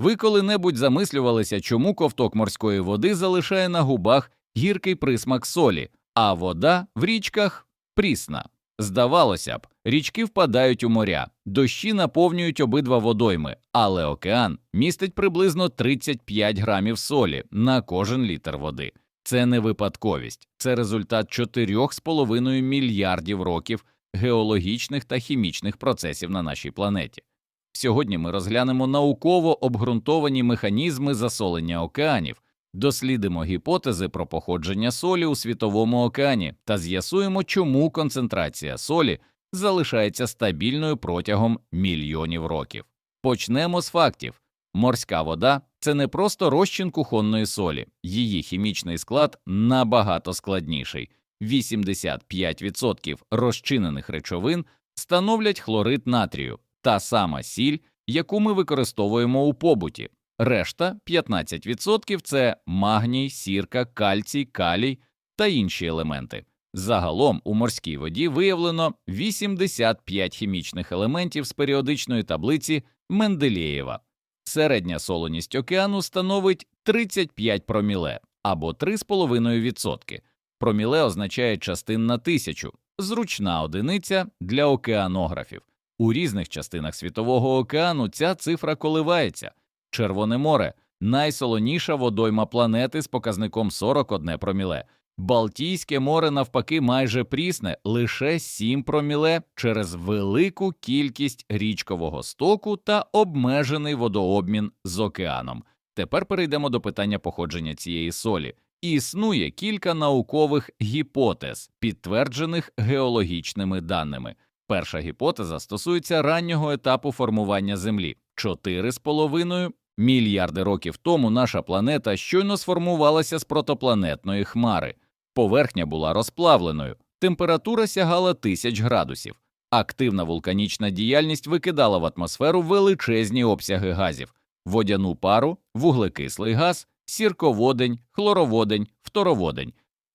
Ви коли-небудь замислювалися, чому ковток морської води залишає на губах гіркий присмак солі, а вода в річках прісна. Здавалося б, річки впадають у моря, дощі наповнюють обидва водойми, але океан містить приблизно 35 грамів солі на кожен літр води. Це не випадковість, це результат 4,5 мільярдів років геологічних та хімічних процесів на нашій планеті. Сьогодні ми розглянемо науково обґрунтовані механізми засолення океанів, дослідимо гіпотези про походження солі у світовому океані та з'ясуємо, чому концентрація солі залишається стабільною протягом мільйонів років. Почнемо з фактів. Морська вода це не просто розчин кухонної солі, її хімічний склад набагато складніший. 85% розчинених речовин становлять хлорид натрію, та сама сіль, яку ми використовуємо у побуті. Решта 15% – це магній, сірка, кальцій, калій та інші елементи. Загалом у морській воді виявлено 85 хімічних елементів з періодичної таблиці Менделєєва. Середня солоність океану становить 35 проміле або 3,5%. Проміле означає частин на тисячу, зручна одиниця для океанографів. У різних частинах світового океану ця цифра коливається. Червоне море найсолоніша водойма планети з показником 41 проміле. Балтійське море, навпаки, майже прісне, лише 7 проміле через велику кількість річкового стоку та обмежений водообмін з океаном. Тепер перейдемо до питання походження цієї солі. Існує кілька наукових гіпотез, підтверджених геологічними даними. Перша гіпотеза стосується раннього етапу формування Землі. 4,5 мільярди років тому наша планета щойно сформувалася з протопланетної хмари. Поверхня була розплавленою, температура сягала тисяч градусів. Активна вулканічна діяльність викидала в атмосферу величезні обсяги газів, водяну пару, вуглекислий газ, сірководень, хлороводень, фтороводень.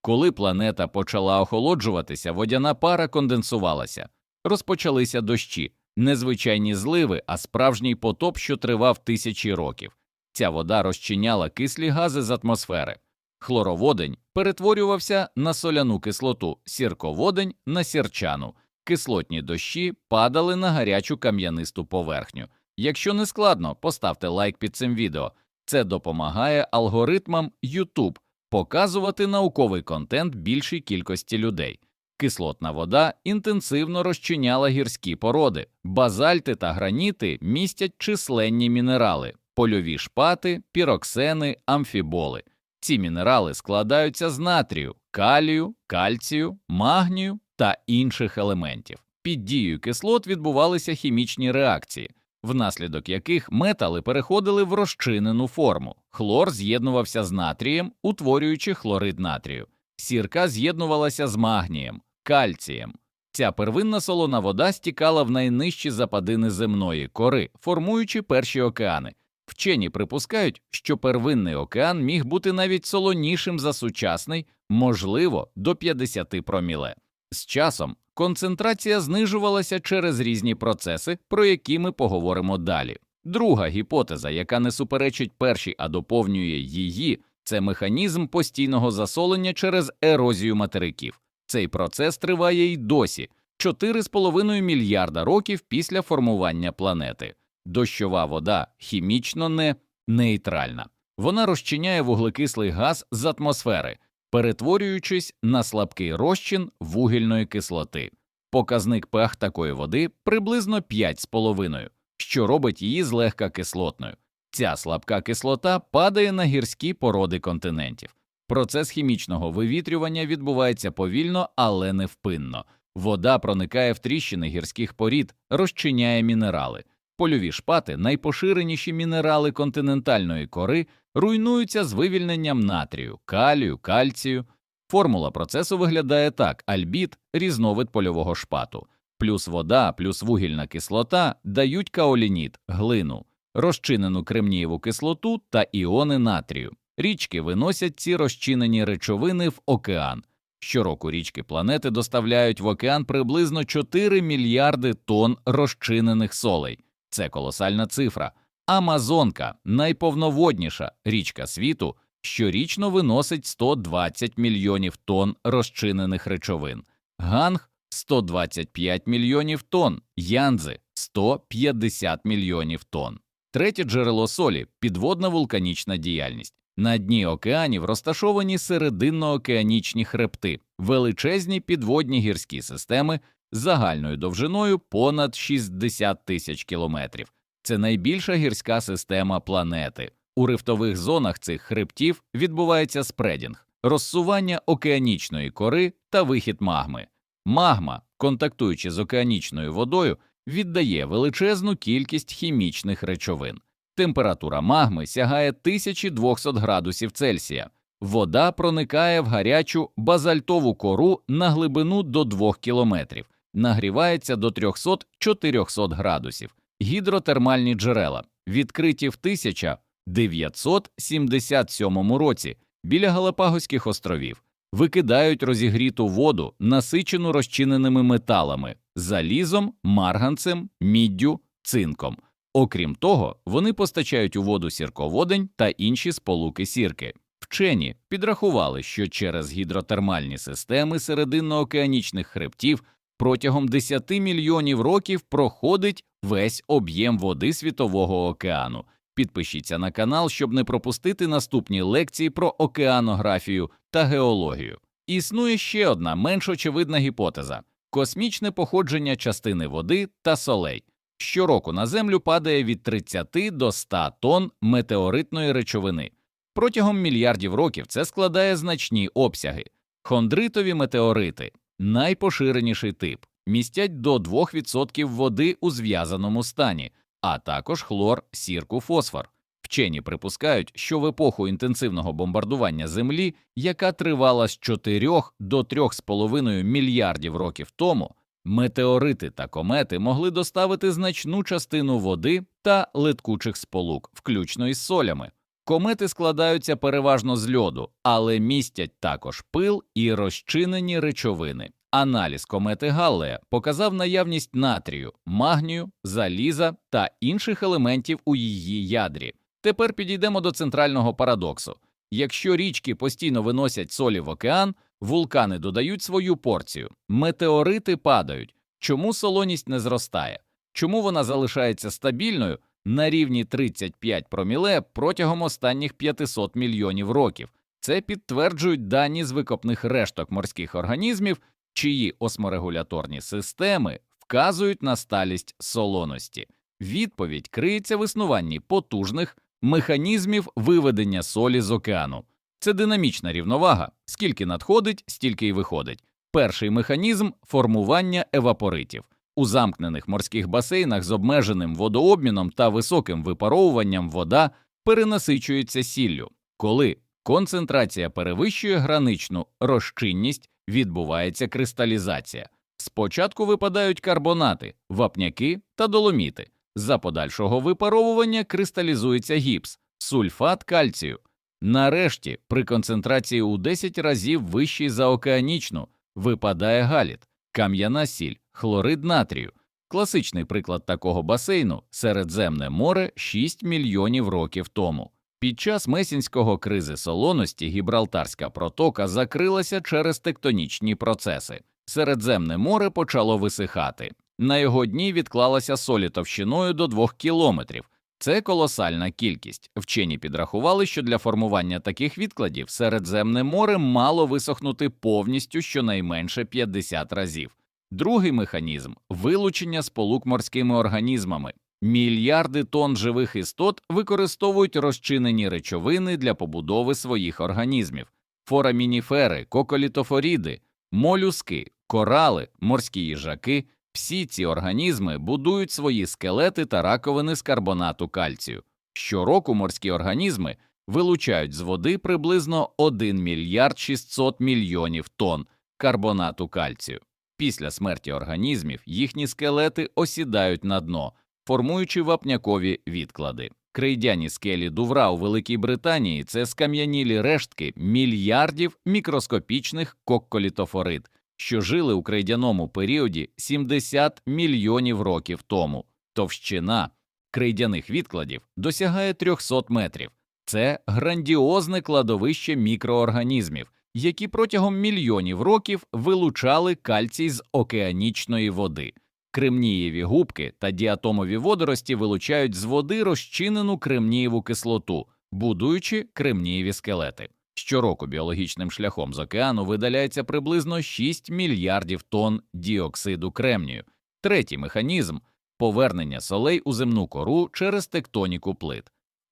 Коли планета почала охолоджуватися, водяна пара конденсувалася, розпочалися дощі, незвичайні зливи, а справжній потоп, що тривав тисячі років. Ця вода розчиняла кислі гази з атмосфери. Хлороводень перетворювався на соляну кислоту, сірководень на сірчану. Кислотні дощі падали на гарячу кам'янисту поверхню. Якщо не складно, поставте лайк під цим відео. Це допомагає алгоритмам YouTube показувати науковий контент більшій кількості людей. Кислотна вода інтенсивно розчиняла гірські породи, базальти та граніти містять численні мінерали, польові шпати, піроксени, амфіболи. Ці мінерали складаються з натрію, калію, кальцію, магнію та інших елементів. Під дією кислот відбувалися хімічні реакції, внаслідок яких метали переходили в розчинену форму. Хлор з'єднувався з натрієм, утворюючи хлорид натрію. Сірка з'єднувалася з магнієм, кальцієм. Ця первинна солона вода стікала в найнижчі западини земної кори, формуючи перші океани. Вчені припускають, що первинний океан міг бути навіть солонішим за сучасний, можливо, до 50 проміле. З часом концентрація знижувалася через різні процеси, про які ми поговоримо далі. Друга гіпотеза, яка не суперечить першій, а доповнює її, це механізм постійного засолення через ерозію материків. Цей процес триває й досі 4,5 мільярда років після формування планети. Дощова вода хімічно не нейтральна. Вона розчиняє вуглекислий газ з атмосфери, перетворюючись на слабкий розчин вугільної кислоти. Показник pH такої води приблизно 5,5, що робить її злегка кислотною. Ця слабка кислота падає на гірські породи континентів. Процес хімічного вивітрювання відбувається повільно, але невпинно. Вода проникає в тріщини гірських порід, розчиняє мінерали. Польові шпати, найпоширеніші мінерали континентальної кори, руйнуються з вивільненням натрію, калію, кальцію. Формула процесу виглядає так: альбіт різновид польового шпату, плюс вода, плюс вугільна кислота дають каолініт, глину, розчинену кремнієву кислоту та іони натрію. Річки виносять ці розчинені речовини в океан. Щороку річки планети доставляють в океан приблизно 4 мільярди тонн розчинених солей. Це колосальна цифра. Амазонка найповноводніша річка світу, щорічно виносить 120 мільйонів тонн розчинених речовин. Ганг 125 мільйонів тонн, Янзи 150 мільйонів тонн. Третє джерело солі підводна вулканічна діяльність. На дні океанів розташовані серединно-океанічні хребти, величезні підводні гірські системи загальною довжиною понад 60 тисяч кілометрів. Це найбільша гірська система планети. У рифтових зонах цих хребтів відбувається спредінг, розсування океанічної кори та вихід магми. Магма, контактуючи з океанічною водою, віддає величезну кількість хімічних речовин. Температура магми сягає 1200 градусів Цельсія. Вода проникає в гарячу базальтову кору на глибину до 2 кілометрів, нагрівається до 300-400 градусів. Гідротермальні джерела відкриті в 1977 році біля Галапагоських островів, викидають розігріту воду, насичену розчиненими металами, залізом, марганцем, міддю, цинком. Окрім того, вони постачають у воду сірководень та інші сполуки сірки. Вчені підрахували, що через гідротермальні системи серединно-океанічних хребтів протягом 10 мільйонів років проходить весь об'єм води Світового океану. Підпишіться на канал, щоб не пропустити наступні лекції про океанографію та геологію. Існує ще одна менш очевидна гіпотеза космічне походження частини води та солей. Щороку на Землю падає від 30 до 100 тонн метеоритної речовини. Протягом мільярдів років це складає значні обсяги. Хондритові метеорити найпоширеніший тип, містять до 2% води у зв'язаному стані, а також хлор, сірку, фосфор. Вчені припускають, що в епоху інтенсивного бомбардування Землі, яка тривала з 4 до 3,5 мільярдів років тому, метеорити та комети могли доставити значну частину води та литкучих сполук, включно із солями. Комети складаються переважно з льоду, але містять також пил і розчинені речовини. Аналіз комети Галлея показав наявність натрію, магнію, заліза та інших елементів у її ядрі. Тепер підійдемо до центрального парадоксу. Якщо річки постійно виносять солі в океан, вулкани додають свою порцію, метеорити падають. Чому солоність не зростає? Чому вона залишається стабільною на рівні 35 проміле протягом останніх 500 мільйонів років? Це підтверджують дані з викопних решток морських організмів, чиї осморегуляторні системи вказують на сталість солоності. Відповідь криється в існуванні потужних механізмів виведення солі з океану. Це динамічна рівновага, скільки надходить, стільки й виходить. Перший механізм формування евапоритів. У замкнених морських басейнах з обмеженим водообміном та високим випаровуванням вода перенасичується сіллю. Коли концентрація перевищує граничну розчинність, відбувається кристалізація. Спочатку випадають карбонати, вапняки та доломіти. За подальшого випаровування кристалізується гіпс, сульфат кальцію. Нарешті, при концентрації у 10 разів вищій за океанічну, випадає галіт, кам'яна сіль, хлорид натрію. Класичний приклад такого басейну Середземне море 6 мільйонів років тому. Під час месінського кризи солоності Гібралтарська протока закрилася через тектонічні процеси. Середземне море почало висихати. На його дні відклалася солі товщиною до 2 кілометрів. Це колосальна кількість. Вчені підрахували, що для формування таких відкладів Середземне море мало висохнути повністю щонайменше 50 разів. Другий механізм вилучення сполук морськими організмами. Мільярди тонн живих істот використовують розчинені речовини для побудови своїх організмів: форамініфери, коколітофоріди, молюски, корали, морські їжаки. Всі ці організми будують свої скелети та раковини з карбонату кальцію. Щороку морські організми вилучають з води приблизно 1 мільярд 600 мільйонів тонн карбонату кальцію. Після смерті організмів їхні скелети осідають на дно, формуючи вапнякові відклади. Крейдяні скелі Дувра у Великій Британії це скам'янілі рештки мільярдів мікроскопічних кокколітофорид, що жили у крейдяному періоді 70 мільйонів років тому. Товщина крейдяних відкладів досягає 300 метрів. Це грандіозне кладовище мікроорганізмів, які протягом мільйонів років вилучали кальцій з океанічної води. Кремнієві губки та діатомові водорості вилучають з води розчинену кремнієву кислоту, будуючи кремнієві скелети. Щороку біологічним шляхом з океану видаляється приблизно 6 мільярдів тонн діоксиду кремнію. Третій механізм повернення солей у земну кору через тектоніку плит.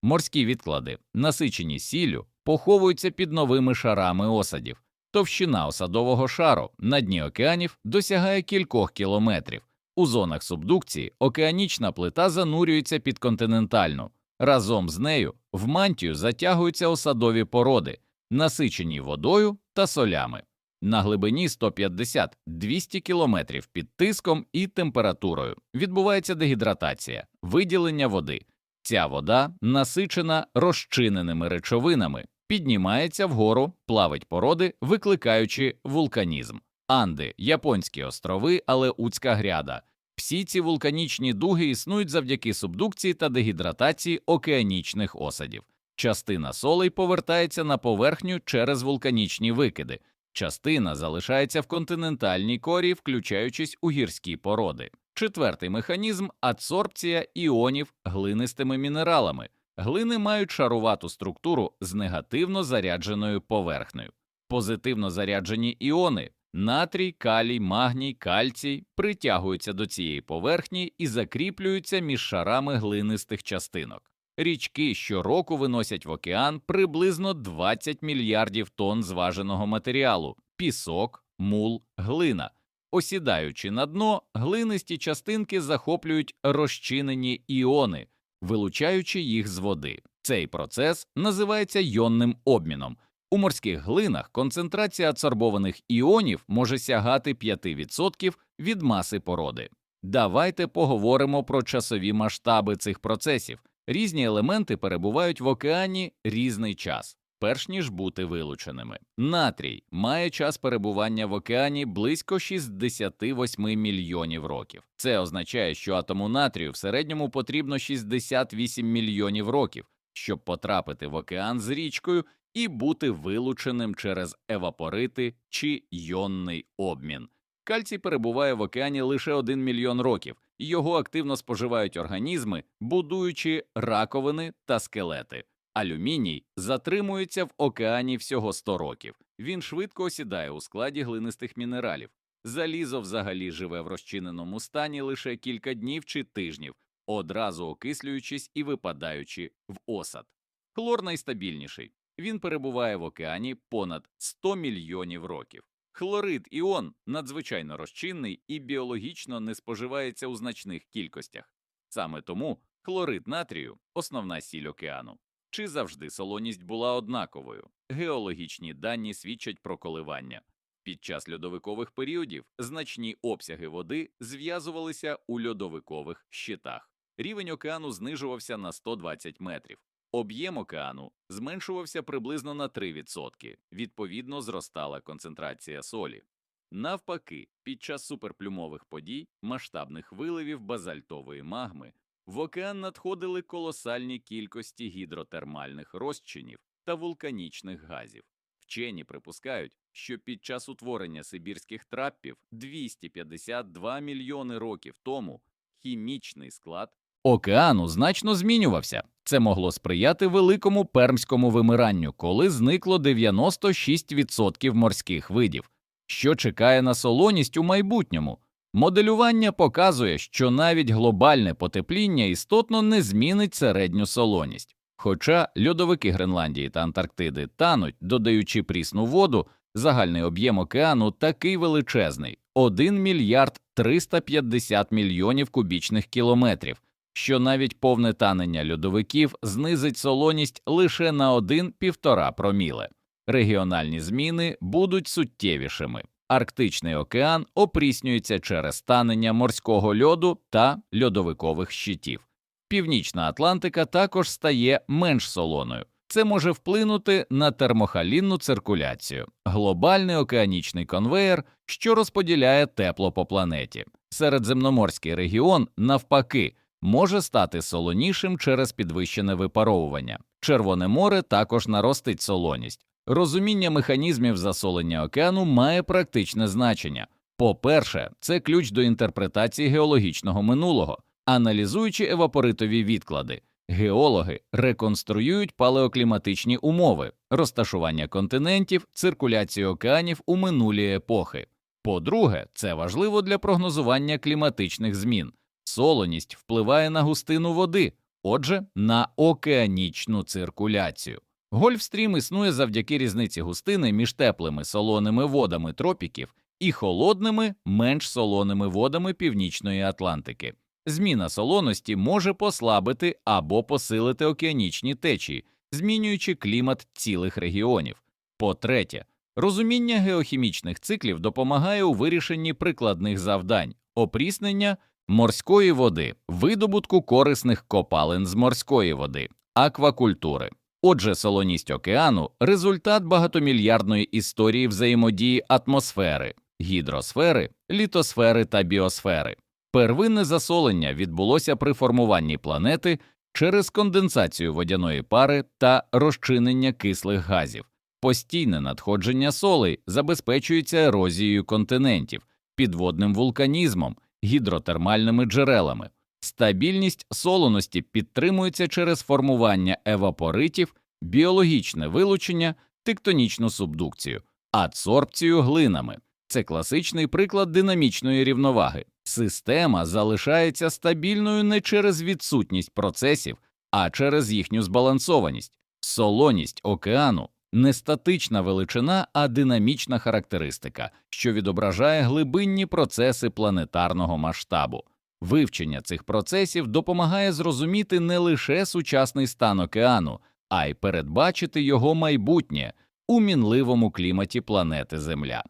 Морські відклади, насичені сіллю, поховуються під новими шарами осадів. Товщина осадового шару на дні океанів досягає кількох кілометрів. У зонах субдукції океанічна плита занурюється під континентальну. Разом з нею в мантію затягуються осадові породи, насичені водою та солями. На глибині 150-200 кілометрів під тиском і температурою відбувається дегідратація, виділення води. Ця вода, насичена розчиненими речовинами, піднімається вгору, плавить породи, викликаючи вулканізм. Анди, Японські острови, Алеутська гряда. Всі ці вулканічні дуги існують завдяки субдукції та дегідратації океанічних осадів. Частина солей повертається на поверхню через вулканічні викиди, частина залишається в континентальній корі, включаючись у гірські породи. Четвертий механізм адсорбція іонів глинистими мінералами. Глини мають шарувату структуру з негативно зарядженою поверхнею. Позитивно заряджені іони натрій, калій, магній, кальцій притягуються до цієї поверхні і закріплюються між шарами глинистих частинок. Річки щороку виносять в океан приблизно 20 мільярдів тонн зваженого матеріалу пісок, мул, глина. Осідаючи на дно, глинисті частинки захоплюють розчинені іони, вилучаючи їх з води. Цей процес називається йонним обміном. У морських глинах концентрація адсорбованих іонів може сягати 5% від маси породи. Давайте поговоримо про часові масштаби цих процесів. Різні елементи перебувають в океані різний час, перш ніж бути вилученими. Натрій має час перебування в океані близько 68 мільйонів років. Це означає, що атому натрію в середньому потрібно 68 мільйонів років, щоб потрапити в океан з річкою і бути вилученим через евапорити чи йонний обмін. Кальцій перебуває в океані лише 1 мільйон років, його активно споживають організми, будуючи раковини та скелети. Алюміній затримується в океані всього 100 років. Він швидко осідає у складі глинистих мінералів. Залізо взагалі живе в розчиненому стані лише кілька днів чи тижнів, одразу окислюючись і випадаючи в осад. Хлор найстабільніший. Він перебуває в океані понад 100 мільйонів років. Хлорид іон надзвичайно розчинний і біологічно не споживається у значних кількостях. Саме тому хлорид натрію основна сіль океану. Чи завжди солоність була однаковою? Геологічні дані свідчать про коливання. Під час льодовикових періодів значні обсяги води зв'язувалися у льодовикових щитах. Рівень океану знижувався на 120 метрів. Об'єм океану зменшувався приблизно на 3%, відповідно зростала концентрація солі. Навпаки, під час суперплюмових подій, масштабних виливів базальтової магми, в океан надходили колосальні кількості гідротермальних розчинів та вулканічних газів. Вчені припускають, що під час утворення сибірських траппів 252 мільйони років тому хімічний склад океану значно змінювався. Це могло сприяти великому пермському вимиранню, коли зникло 96% морських видів, що чекає на солоність у майбутньому. Моделювання показує, що навіть глобальне потепління істотно не змінить середню солоність. Хоча льодовики Гренландії та Антарктиди тануть, додаючи прісну воду, загальний об'єм океану такий величезний 1 мільярд 350 мільйонів кубічних кілометрів, що навіть повне танення льодовиків знизить солоність лише на 1-1,5 проміле. Регіональні зміни будуть суттєвішими. Арктичний океан опріснюється через танення морського льоду та льодовикових щитів. Північна Атлантика також стає менш солоною. Це може вплинути на термохалінну циркуляцію, глобальний океанічний конвеєр, що розподіляє тепло по планеті. Середземноморський регіон, навпаки, може стати солонішим через підвищене випаровування. Червоне море також наростить солоність. Розуміння механізмів засолення океану має практичне значення. По-перше, це ключ до інтерпретації геологічного минулого. Аналізуючи евапоритові відклади, геологи реконструюють палеокліматичні умови, розташування континентів, циркуляцію океанів у минулі епохи. По-друге, це важливо для прогнозування кліматичних змін. Солоність впливає на густину води, отже, на океанічну циркуляцію. Гольфстрім існує завдяки різниці густини між теплими солоними водами тропіків і холодними, менш солоними водами Північної Атлантики. Зміна солоності може послабити або посилити океанічні течії, змінюючи клімат цілих регіонів. По-третє, розуміння геохімічних циклів допомагає у вирішенні прикладних завдань, опріснення морської води, видобутку корисних копалин з морської води, аквакультури. Отже, солоність океану результат багатомільярдної історії взаємодії атмосфери, гідросфери, літосфери та біосфери. Первинне засолення відбулося при формуванні планети через конденсацію водяної пари та розчинення кислих газів. Постійне надходження солей забезпечується ерозією континентів, підводним вулканізмом, гідротермальними джерелами. Стабільність солоності підтримується через формування евапоритів, біологічне вилучення, тектонічну субдукцію, адсорбцію глинами. Це класичний приклад динамічної рівноваги. Система залишається стабільною не через відсутність процесів, а через їхню збалансованість. Солоність океану не статична величина, а динамічна характеристика, що відображає глибинні процеси планетарного масштабу. Вивчення цих процесів допомагає зрозуміти не лише сучасний стан океану, а й передбачити його майбутнє у мінливому кліматі планети Земля.